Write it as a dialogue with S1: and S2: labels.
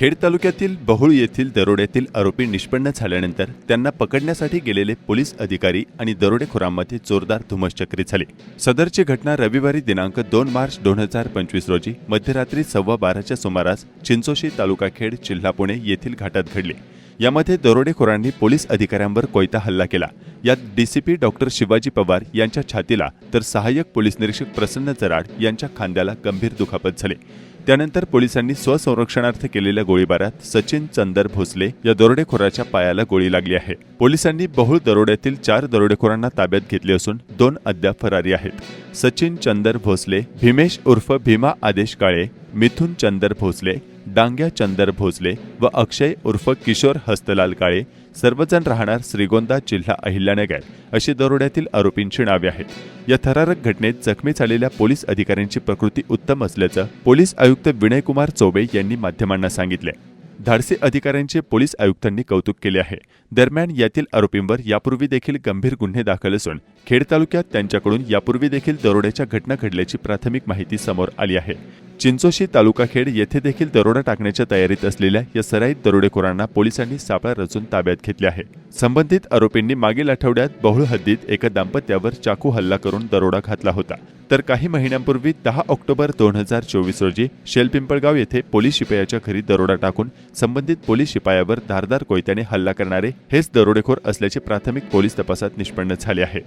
S1: खेड तालुक्यातील बहुळ येथील दरोड्यातील आरोपी निष्पन्न झाल्यानंतर त्यांना पकडण्यासाठी गेलेले पोलीस अधिकारी आणि दरोडेखोरांमध्ये जोरदार धुमश्चक्री झाली. सदरची घटना रविवारी दिनांक दोन मार्च दोन हजार पंचवीस रोजी मध्यरात्री सव्वा बाराच्या सुमारास चिंचोशी तालुका खेड जिल्हा पुणे येथील घाटात घडली. यामध्ये दरोडेखोरांनी पोलीस अधिकाऱ्यांवर कोयता हल्ला केला. यात डीसीपी डॉक्टर शिवाजी पवार यांच्या छातीला तर सहाय्यक पोलीस निरीक्षक प्रसन्न जराड यांच्या खांद्याला गंभीर दुखापत झाले. त्यानंतर पोलिसांनी स्वसंरक्षणार्थ केलेल्या गोळीबारात सचिन चंदर भोसले या दरोडेखोराच्या पायाला गोळी लागली आहे. पोलिसांनी बहुळ दरोड्यातील चार दरोडेखोरांना ताब्यात घेतले असून दोन अद्याप फरारी आहेत. सचिन चंदर भोसले भीमेश उर्फ भीमा आदेश काळे मिथुन चंदर भोसले डांग्या चंदर भोसले व अक्षय उर्फ किशोर हस्तलाल काळे सर्वजण राहणार श्रीगोंदा जिल्हा अहिल्यानगर अशी दरोड्यातील आरोपींची नावे आहेत. या थरारक घटनेत जखमी झालेल्या पोलीस अधिकाऱ्यांची प्रकृती उत्तम असल्याचं पोलीस आयुक्त विनयकुमार चौबे यांनी माध्यमांना सांगितले धाडसी अधिकाऱ्यांचे पोलीस आयुक्तांनी कौतुक केले आहे. दरम्यान यातील आरोपींवर यापूर्वी देखील गंभीर गुन्हे दाखल असून खेड तालुक्यात त्यांच्याकडून यापूर्वी देखील दरोड्याच्या घटना घडल्याची प्राथमिक माहिती समोर आली आहे. चिंचोशी तालुकाखेड येथे देखील दरोडा टाकण्याच्या तयारीत असलेल्या या सराईत दरोडेखोरांना पोलिसांनी सापळा रचून ताब्यात घेतले आहे. संबंधित आरोपींनी मागील आठवड्यात बहुळ हद्दीत एका दाम्पत्यावर चाकू हल्ला करून दरोडा घातला होता. तर काही महिन्यांपूर्वी दहा ऑक्टोबर दोन हजार चोवीस रोजी शेलपिंपळगाव येथे पोलीस शिपायाच्या घरी दरोडा टाकून संबंधित पोलीस शिपायावर धारदार कोयत्याने हल्ला करणारे हेच दरोडेखोर असल्याचे प्राथमिक पोलीस तपासात निष्पन्न झाले आहे.